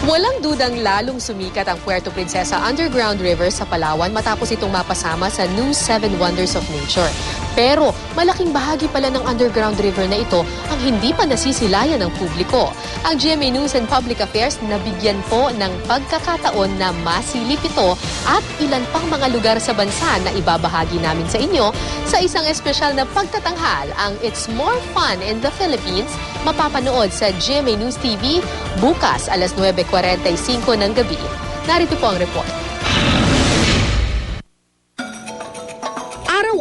Walang dudang lalong sumikat ang Puerto Princesa Underground River sa Palawan matapos itong mapasama sa New Seven Wonders of Nature. Pero malaking bahagi pala ng underground river na ito ang hindi pa nasisilayan ng publiko. Ang GMA News and Public Affairs nabigyan po ng pagkakataon na masilip ito at ilan pang mga lugar sa bansa na ibabahagi namin sa inyo sa isang espesyal na pagtatanghal ang It's More Fun in the Philippines mapapanood sa GMA News TV bukas alas 9.45 ng gabi. Narito po ang report.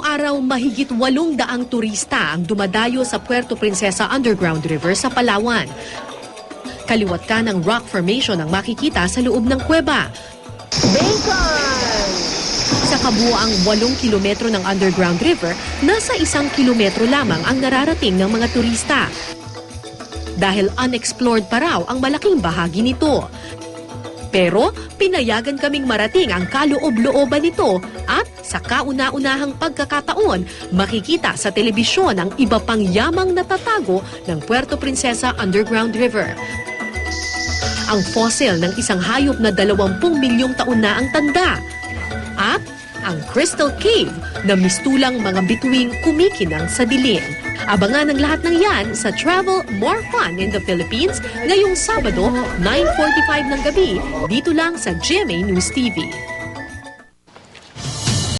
Araw-araw mahigit walong daang turista ang dumadayo sa Puerto Princesa Underground River sa Palawan. Kaliwat ka ng rock formation ang makikita sa loob ng kuweba. Bacon! Sa kabuoang walong kilometro ng underground river, nasa isang kilometro lamang ang nararating ng mga turista. Dahil unexplored pa raw ang malaking bahagi nito. Pero pinayagan kaming marating ang kaloob-looban nito at sa kauna-unahang pagkakataon, makikita sa telebisyon ang iba pang yamang natatago ng Puerto Princesa Underground River. Ang fossil ng isang hayop na 20 milyong taon na ang tanda. At ang Crystal Cave na mistulang mga bituing kumikinang sa dilim. Abangan ang lahat ng yan sa Travel More Fun in the Philippines ngayong Sabado, 9.45 ng gabi, dito lang sa GMA News TV.